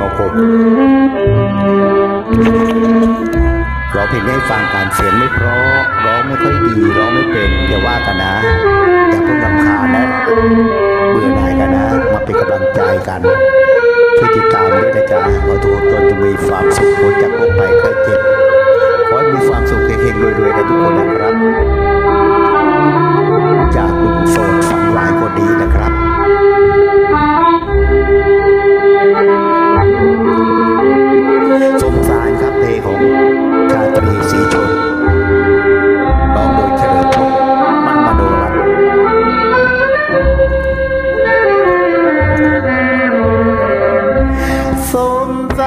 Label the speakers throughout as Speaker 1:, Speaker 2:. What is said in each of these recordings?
Speaker 1: ของผมร้องเพลงให้ฟังการเสียงไม่เพราะร้องไม่ค่อยดี ร้องไม่เป็นอย่าว่ากันนะอย่าเพิ่งรำคาญนะเบื่อหน่ายกันนะ มาเป็นกำลังใจกันช่วยติดตามด้วยนะจ๊ะขอทุกคนจะมีความสุขพ้นจากโลกไปใครเจ็บ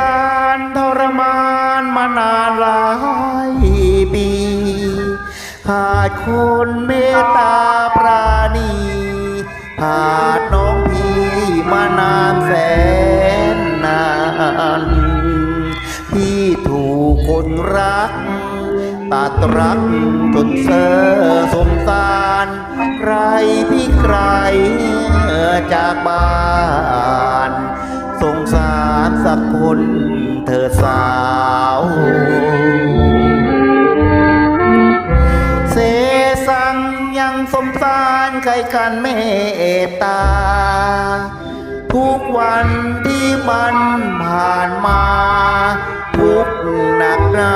Speaker 1: งสารทรมานมานานหลายปี หาดคนเมตตาปราณีหาดน้องพี่มานานแสนนานพี่ถูกคนรักตัดรักจนเสือสมสาร ใครพี่ใครจากบ้าน คนเธอสาว เสสังยังสมสารใครกันเมตตา ทุกวันที่มันผ่านมา ทุกหนักหนา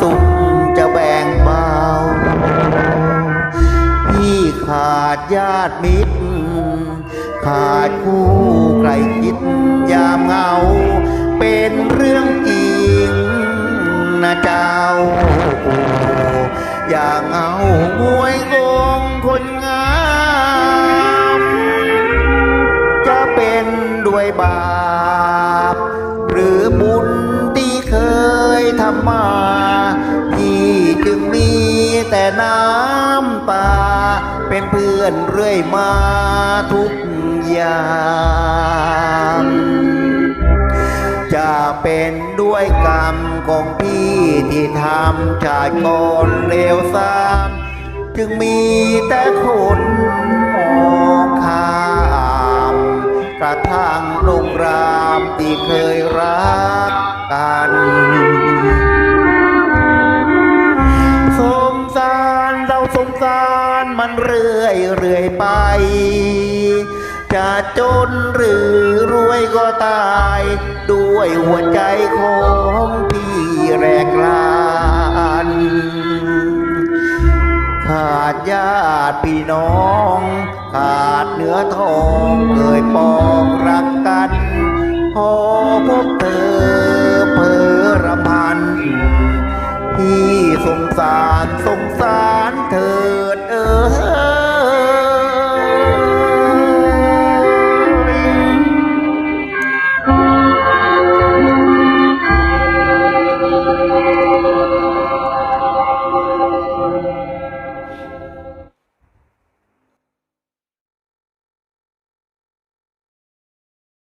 Speaker 1: สุขจะแบ่งเบาพี่ขาดญาติมิตร ขาดคู่ใครคิดยามเหงา เป็นเรื่องจริงนะเจ้า อย่าเอาหวยงงคนงาม จะเป็นด้วยบาป หรือบุญที่เคยทำมา ที่จึงมีแต่นา เป็นเพื่อนเรื่อยมาทุกอย่าง จะเป็นด้วยกรรมของพี่ที่ทำชาติก่อนเลวสามจึงมีแต่คนมองข้ามกระทั่งลงรามที่เคยรักกันสงสารเราสงสาร มันเรื่อยเรื่อยไป จะจนหรือรวยก็ตาย ด้วยหัวใจของพี่แรกลานขาดญาติพี่น้อง ขาดเนื้อทองเคยปองรักกัน พอพบเธอ